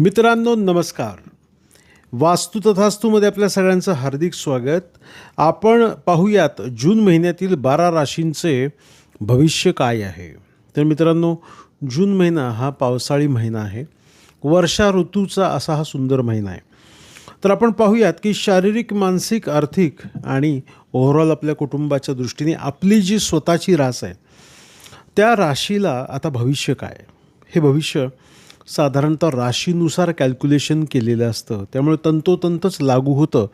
मित्रांनो नमस्कार. वास्तू तथास्तूमध्ये आपल्या सगळ्यांचं हार्दिक स्वागत. आपण पाहूयात जून महिन्यातील बारा राशींचे भविष्य काय आहे. तर मित्रांनो जून महिना हा पावसाळी महिना आहे. वर्षा ऋतूचा असा हा सुंदर महिना आहे. तर आपण पाहूयात की शारीरिक मानसिक आर्थिक आणि ओव्हरऑल आपल्या कुटुंबाच्या दृष्टीने आपली जी स्वतःची रास आहे त्या राशीला आता भविष्य काय? हे भविष्य साधारणतः राशीनुसार कॅल्क्युलेशन केलेलं असतं. त्यामुळे तंतोतंतच लागू होतं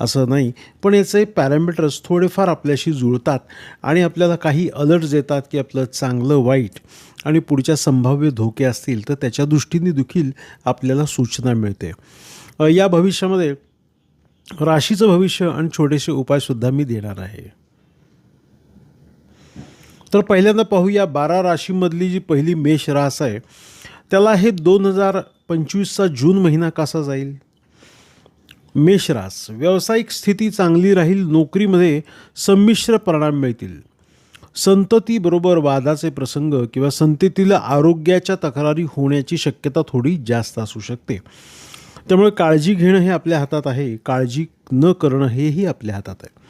असं नाही. पण याचे पॅरामीटर्स थोडेफार आपल्याशी जुळतात आणि आपल्याला काही अलर्ट्स येतात की आपलं चांगलं वाईट आणि पुढच्या संभाव्य धोके असतील तर त्याच्या दृष्टीने देखील आपल्याला सूचना मिळते. या भविष्यामध्ये राशीचं भविष्य आणि छोटेसे उपायसुद्धा मी देणार आहे. तर पहिल्यांदा पाहूया बारा राशीमधली जी पहिली मेष रास आहे त्याला हे दोन हजार पंचवीसचा जून महिना कसा जाईल? मेषरास व्यावसायिक स्थिती चांगली राहील नोकरीमध्ये संमिश्र परिणाम मिळतील. संततीबरोबर वादाचे प्रसंग किंवा संततीला आरोग्याच्या तक्रारी होण्याची शक्यता थोडी जास्त असू शकते. त्यामुळे काळजी घेणं हे आपल्या हातात आहे काळजी न करणं हेही आपल्या हातात आहे.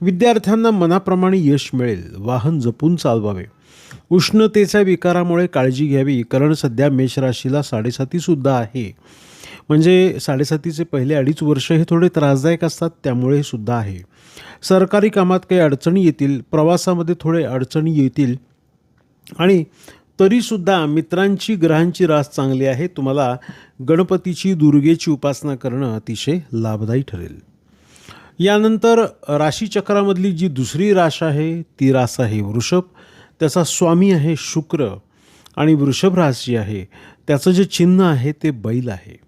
विद्यार्थ्यांना मनाप्रमाणे यश मिळेल वाहन जपून चालवावे. उष्णतेच्या विकारामुळे काळजी घ्यावी. कारण सध्या मेषराशीला साडेसातीसुद्धा आहे. म्हणजे साडेसातीचे पहिले अडीच वर्ष हे थोडे त्रासदायक असतात त्यामुळे सुद्धा आहे. सरकारी कामात काही अडचणी येतील प्रवासामध्ये थोडे अडचणी येतील आणि तरीसुद्धा मित्रांची ग्रहांची रास चांगली आहे. तुम्हाला गणपतीची दुर्गेची उपासना करणं अतिशय लाभदायी ठरेल. यानंतर राशीचक्रामधली जी दुसरी राश आहे ती रास आहे वृषभ. त्याचा स्वामी आहे शुक्र आणि वृषभ राशी जी आहे. त्याचं जे चिन्ह आहे ते बैल आहे.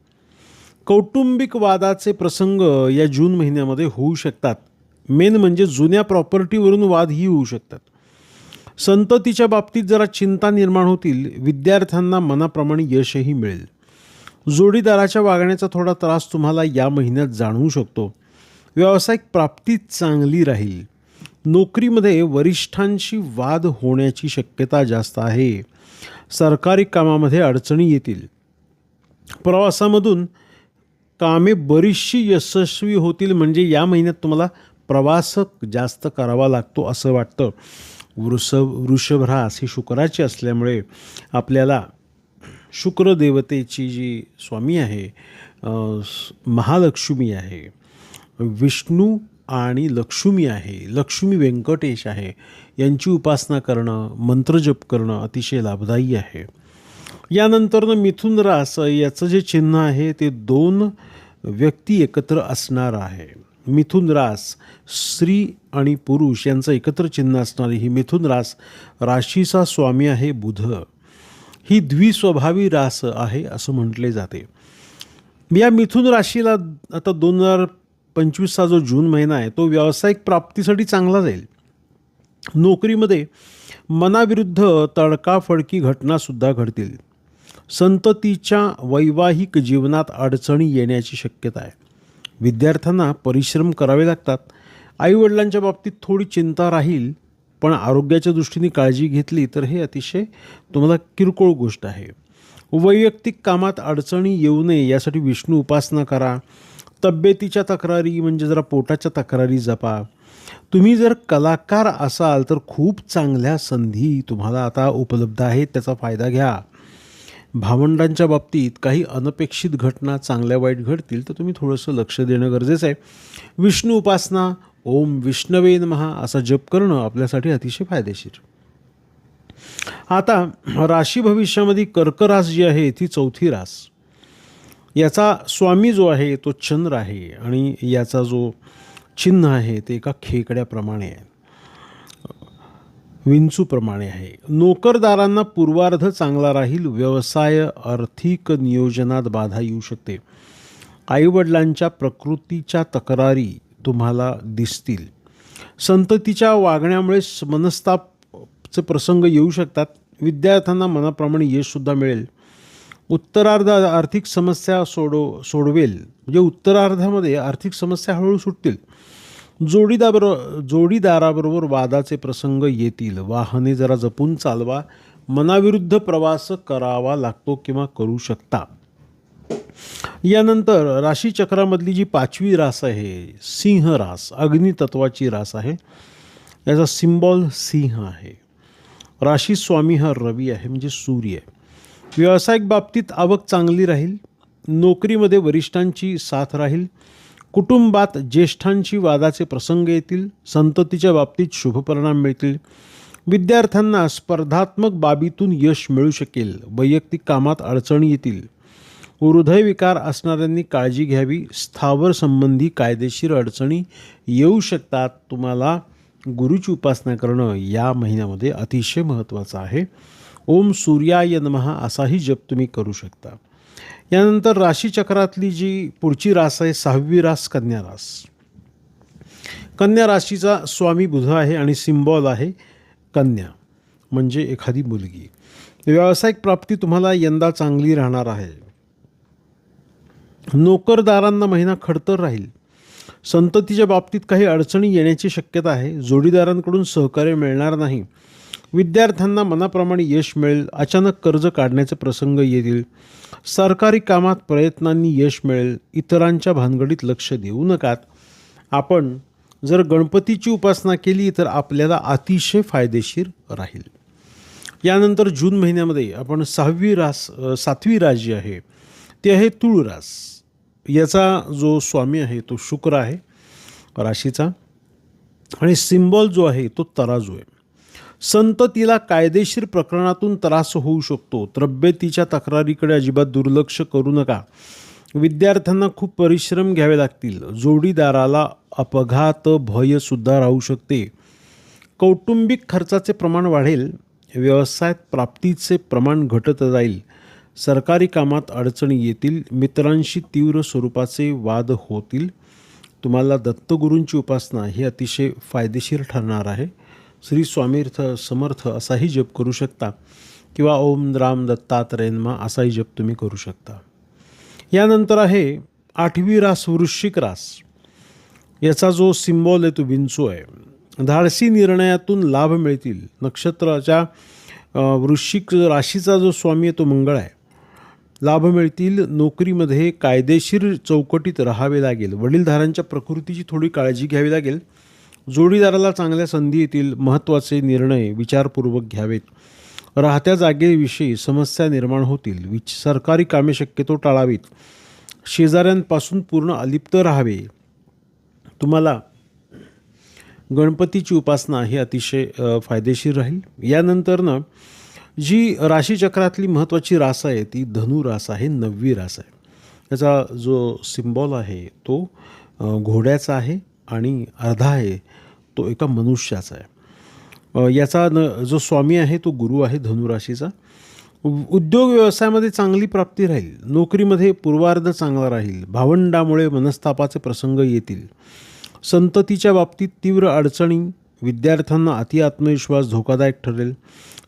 कौटुंबिक वादाचे प्रसंग या जून महिन्यामध्ये होऊ शकतात. मेन म्हणजे जुन्या प्रॉपर्टीवरून वादही होऊ शकतात. संततीच्या बाबतीत जरा चिंता निर्माण होतील. विद्यार्थ्यांना मनाप्रमाणे यशही मिळेल. जोडीदाराच्या वागण्याचा थोडा त्रास तुम्हाला या महिन्यात जाणवू शकतो. व्यावसायिक प्राप्ती चांगली राहील. नोकरीमध्ये वरिष्ठांशी वाद होण्याची शक्यता जास्त आहे. सरकारी कामामध्ये अडचणी येतील. प्रवासामधून कामे बरीचशी यशस्वी होतील म्हणजे या महिन्यात तुम्हाला प्रवास जास्त करावा लागतो असं वाटतं. वृषभ वृषभ रास ही शुक्राची असल्यामुळे आपल्याला शुक्रदेवतेची जी स्वामी आहे महालक्ष्मी आहे विष्णू आणि लक्ष्मी आहे लक्ष्मी व्यंकटेश आहे यांची उपासना करणं मंत्रजप करणं अतिशय लाभदायी आहे. यानंतरनं मिथुन रास याचं जे चिन्ह आहे ते दोन व्यक्ती एकत्र असणार आहे. मिथुन रास स्त्री आणि पुरुष यांचं एकत्र चिन्ह असणारी ही मिथुन रास राशीचा स्वामी आहे बुध. ही द्विस्वभावी रास आहे असं म्हटले जाते. या मिथुन राशीला आता दोन हजार पंचवीसचा जो जून महिना आहे तो व्यावसायिक प्राप्तीसाठी चांगला जाईल. नोकरीमध्ये मनाविरुद्ध तडकाफडकी घटनासुद्धा घडतील. संततीच्या वैवाहिक जीवनात अडचणी येण्याची शक्यता आहे. विद्यार्थ्यांना परिश्रम करावे लागतात. आईवडिलांच्या बाबतीत थोडी चिंता राहील पण आरोग्याच्या दृष्टीने काळजी घेतली तर हे अतिशय तुम्हाला किरकोळ गोष्ट आहे. वैयक्तिक कामात अडचणी येऊ नये यासाठी विष्णू उपासना करा. तब्येतीच्या तक्रारी म्हणजे जरा पोटाच्या तक्रारी जपा. तुम्ही जर कलाकार असाल तर खूप चांगल्या संधी तुम्हाला आता उपलब्ध आहेत त्याचा फायदा घ्या. भावंडांच्या बाबतीत काही अनपेक्षित घटना चांगल्या वाईट घडतील तर तुम्ही थोडंसं लक्ष देणं गरजेचं आहे. विष्णू उपासना ओम विष्णवे महा असा जप करणं आपल्यासाठी अतिशय फायदेशीर. आता राशी भविष्यामध्ये कर्क रास जी आहे ती चौथी रास. याचा स्वामी जो आहे तो चंद्र आहे आणि याचा जो चिन्ह आहे ते एका खेकड्याप्रमाणे आहे. विंचूप्रमाणे आहे. नोकरदारांना पूर्वार्ध चांगला राहील व्यवसाय आर्थिक नियोजनात बाधा येऊ शकते. आईवडिलांच्या प्रकृतीच्या तक्रारी तुम्हाला दिसतील. संततीच्या वागण्यामुळे मनस्तापचे प्रसंग येऊ शकतात. विद्यार्थ्यांना मनाप्रमाणे यशसुद्धा मिळेल. उत्तरार्ध आर्थिक समस्या सोडव सोडवेल. म्हणजे उत्तरार्धामध्ये आर्थिक समस्या हळूहळू सुटतील. जोडीदाबरो जोडीदाराबरोबर वादाचे प्रसंग येतील. वाहने जरा जपून चालवा. मनाविरुद्ध प्रवास करावा लागतो किंवा करू शकता. यानंतर राशीचक्रामधली जी पाचवी रास आहे सिंह रास अग्नितत्वाची रास आहे याचा सिम्बॉल सिंह आहे. राशी स्वामी हा रवी आहे म्हणजे सूर्य आहे. व्यावसायिक बाबतीत आवक चांगली राहील नोकरीमध्ये वरिष्ठांची साथ राहील कुटुंबात ज्येष्ठांची वादाचे प्रसंग येतील संततीच्या बाबतीत शुभपरिणाम मिळतील विद्यार्थ्यांना स्पर्धात्मक बाबीतून यश मिळू शकेल वैयक्तिक कामात अडचणी येतील. हृदयविकार असणाऱ्यांनी काळजी घ्यावी स्थावर संबंधी कायदेशीर अडचणी येऊ शकतात. तुम्हाला गुरुची उपासना करणं या महिन्यामध्ये अतिशय महत्त्वाचं आहे. ओम सूर्याय नमः असाही जप तुम्ही करू शकता. यानंतर राशीचक्रातली जी पुढची रास आहे सहावी रास कन्या रास. कन्या राशीचा स्वामी बुध आहे आणि सिम्बॉल आहे कन्या म्हणजे एखादी मुलगी. व्यावसायिक प्राप्ती तुम्हाला यंदा चांगली राहणार आहे. नोकरदारांना महिना खडतर राहील. संततीच्या बाबतीत काही अडचणी येण्याची शक्यता आहे. जोडीदारांकडून सहकार्य मिळणार नाही. विद्यार्थ्यांना मनाप्रमाणे यश मिळेल अचानक कर्ज काढण्याचे प्रसंग येतील सरकारी कामात प्रयत्नांनी यश मिळेल इतरांच्या भानगडीत लक्ष देऊ नकात. आपण जर गणपतीची उपासना केली तर आपल्याला अतिशय फायदेशीर राहील. यानंतर जून महिन्यामध्ये आपण सहावी रास सातवी रास जी आहे ती आहे तुळ रास. याचा जो स्वामी आहे तो शुक्र आहे राशीचा. आणि सिम्बॉल जो आहे तो तराजू आहे. संत तिला कायदेशीर प्रकरणातून त्रास होऊ शकतो. तब्येतीच्या तक्रारीकडे अजिबात दुर्लक्ष करू नका. विद्यार्थ्यांना खूप परिश्रम घ्यावे लागतील. जोडीदाराला अपघात भयसुद्धा राहू शकते. कौटुंबिक खर्चाचे प्रमाण वाढेल. व्यवसायात प्राप्तीचे प्रमाण घटत जाईल. सरकारी कामात अडचणी येतील. मित्रांशी तीव्र स्वरूपाचे वाद होतील. तुम्हाला दत्तगुरूंची उपासना ही अतिशय फायदेशीर ठरणार आहे. श्री स्वामीर्थ समर्थ असाही जप करू शकता किंवा ओम राम दत्तात्रेन्मा असाही जप तुम्ही करू शकता. यानंतर आहे आठवी रास वृश्चिक रास. याचा जो सिम्बॉल आहे तो विंचू आहे. धाडसी निर्णयातून लाभ मिळतील. नक्षत्राच्या वृश्चिक राशीचा जो स्वामी आहे तो मंगळ आहे. लाभ मिळतील. नोकरीमध्ये कायदेशीर चौकटीत राहावे लागेल. वडीलधारांच्या प्रकृतीची थोडी काळजी घ्यावी लागेल. जोडीदाराला चांगल्या संधी येतील महत्त्वाचे निर्णय विचारपूर्वक घ्यावेत. राहत्या जागेविषयी समस्या निर्माण होतील. विच सरकारी कामे शक्यतो टाळावीत. शेजाऱ्यांपासून पूर्ण अलिप्त राहावे. तुम्हाला गणपतीची उपासना ही अतिशय फायदेशीर राहील. यानंतरनं जी राशीचक्रातली महत्त्वाची रास आहे ती धनु रास आहे नववी रास आहे. त्याचा जो सिम्बॉल आहे तो घोड्याचा आहे. आणि अर्धा आहे तो एका मनुष्याचा आहे. याचा न जो स्वामी आहे तो गुरु आहे धनुराशीचा. उद्योग व्यवसायामध्ये चांगली प्राप्ती राहील नोकरीमध्ये पूर्वार्ध चांगला राहील भावंडामुळे मनस्तापाचे प्रसंग येतील. संततीच्या बाबतीत तीव्र अडचणी विद्यार्थ्यांना अति आत्मविश्वास धोकादायक ठरेल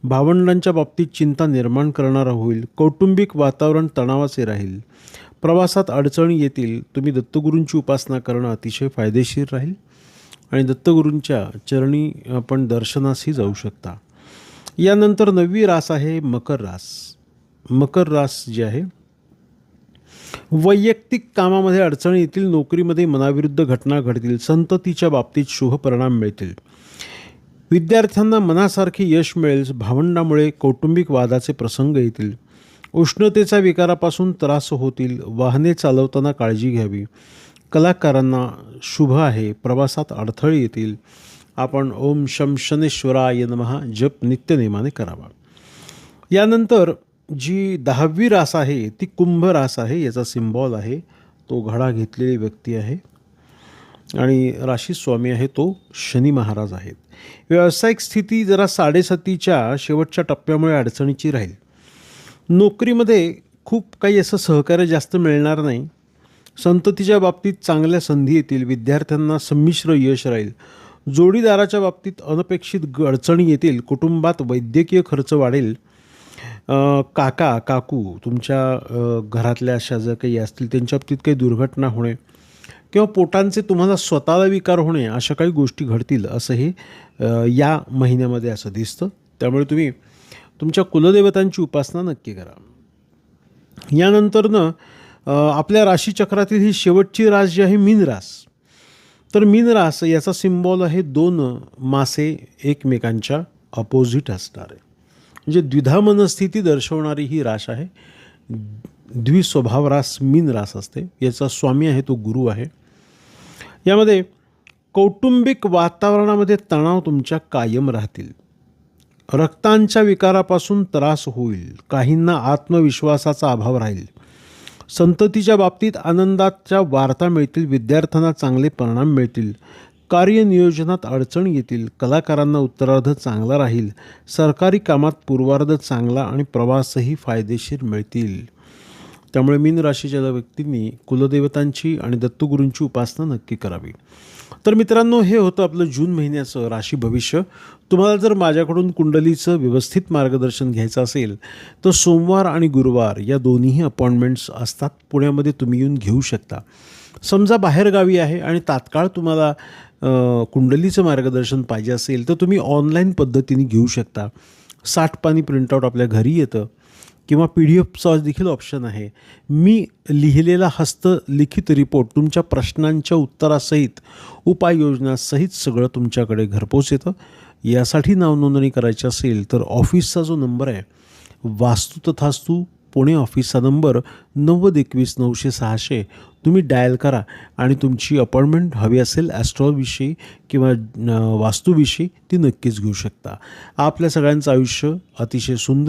भावंडांच्या बाबतीत चिंता निर्माण करणारा होईल कौटुंबिक वातावरण तणावाचे राहील प्रवासात अडचणी येतील तुम्ही दत्तगुरूंची उपासना करणं अतिशय फायदेशीर राहील. आणि दत्तगुरूंच्या चरणी आपण दर्शनासही जाऊ शकता. यानंतर नववी रास आहे मकर रास. मकर रास जी आहे वैयक्तिक कामामध्ये अडचणी येतील नोकरीमध्ये मनाविरुद्ध घटना घडतील संततीच्या बाबतीत शुभ परिणाम मिळतील. विद्यार्थ्यांना मनासारखे यश मिळेल भावंडामुळे कौटुंबिक वादाचे प्रसंग येतील. उष्णतेच्या विकारापासून त्रास होतील वाहने चालवताना काळजी घ्यावी. कलाकारांना शुभ आहे प्रवासात अडथळे येतील. आपण ओम शम शनेश्वराय नमः जप नित्यनेमाने करावा. यानंतर जी दहावी रास आहे ती कुंभ रास आहे याचा सिम्बॉल आहे तो घडा घेतलेली व्यक्ती आहे. आणि राशी स्वामी आहे तो शनी महाराज आहेत. व्यावसायिक स्थिती जरा साडेसातीच्या शेवटच्या टप्प्यामुळे अडचणीची राहील. नोकरीमध्ये खूप काही असं सहकार्य जास्त मिळणार नाही. संततीच्या बाबतीत चांगल्या संधी येतील विद्यार्थ्यांना संमिश्र यश राहील. जोडीदाराच्या बाबतीत अनपेक्षित अडचणी येतील कुटुंबात वैद्यकीय खर्च वाढेल. काका काकू तुमच्या घरातल्या अशा जर काही असतील त्यांच्या बाबतीत काही दुर्घटना होणे किंवा पोटांचे तुम्हाला स्वतःला विकार होणे अशा काही गोष्टी घडतील असं हे या महिन्यामध्ये असं दिसतं. त्यामुळे तुम्ही तुमच्या कुलदेवतांची उपासना नक्की करा. यानंतरनं आपल्या राशीचक्रातील ही शेवटची रास जी आहे मीन रास. तर मीन रास याचा सिम्बॉल आहे दोन मासे एकमेकांच्या अपोजिट असणारे. म्हणजे द्विधा मनस्थिती दर्शवणारी ही रास आहे. द्विस्वभाव रास मीन रास असते. याचा स्वामी आहे तो गुरु आहे. यामध्ये कौटुंबिक वातावरणामध्ये तणाव तुमच्या कायम राहतील. रक्तांच्या विकारापासून त्रास होईल. काहींना आत्मविश्वासाचा अभाव राहील. संततीच्या बाबतीत आनंदाच्या वार्ता मिळतील विद्यार्थ्यांना चांगले परिणाम मिळतील. कार्यनियोजनात अडचण येतील कलाकारांना उत्तरार्ध चांगला राहील सरकारी कामात पूर्वार्ध चांगला आणि प्रवासही फायदेशीर मिळतील. त्यामुळे मीन राशीच्या व्यक्तींनी कुलदेवतांची आणि दत्तगुरूंची उपासना नक्की करावी. तर मित्रांनो हे होतं आपलं जून महिन्याचं राशी भविष्य. तुम्हाला जर माझ्याकडून कुंडलीचं व्यवस्थित मार्गदर्शन घ्यायचं असेल तर सोमवार आणि गुरुवार या दोन्हीही अपॉइंटमेंट्स असतात. पुण्यामध्ये तुम्ही येऊन घेऊ शकता. समजा बाहेरगावी आहे आणि तात्काळ तुम्हाला कुंडलीचं मार्गदर्शन पाहिजे असेल तर तुम्ही ऑनलाईन पद्धतीने घेऊ शकता. साठ पाणी प्रिंटआउट आपल्या घरी येतं. किंवा पी डी एफचा देखील ऑप्शन आहे. मी लिहिलेला हस्तलिखित रिपोर्ट तुमच्या प्रश्नांच्या उत्तरासहित उपाययोजनासहित सगळं तुमच्याकडे घरपोच येतं. यासाठी नावनोंदणी करायची असेल तर ऑफिसचा जो नंबर आहे वास्तू तथास्तू पुणे ऑफिसचा नंबर नव्वद एकवीस नऊशे सहाशे. तुम्ही डायल करा आणि तुमची अपॉइंटमेंट हवी असेल ॲस्ट्रॉविषयी किंवा वास्तूविषयी ती नक्कीच घेऊ शकता. आपल्या सगळ्यांचं आयुष्य अतिशय सुंदर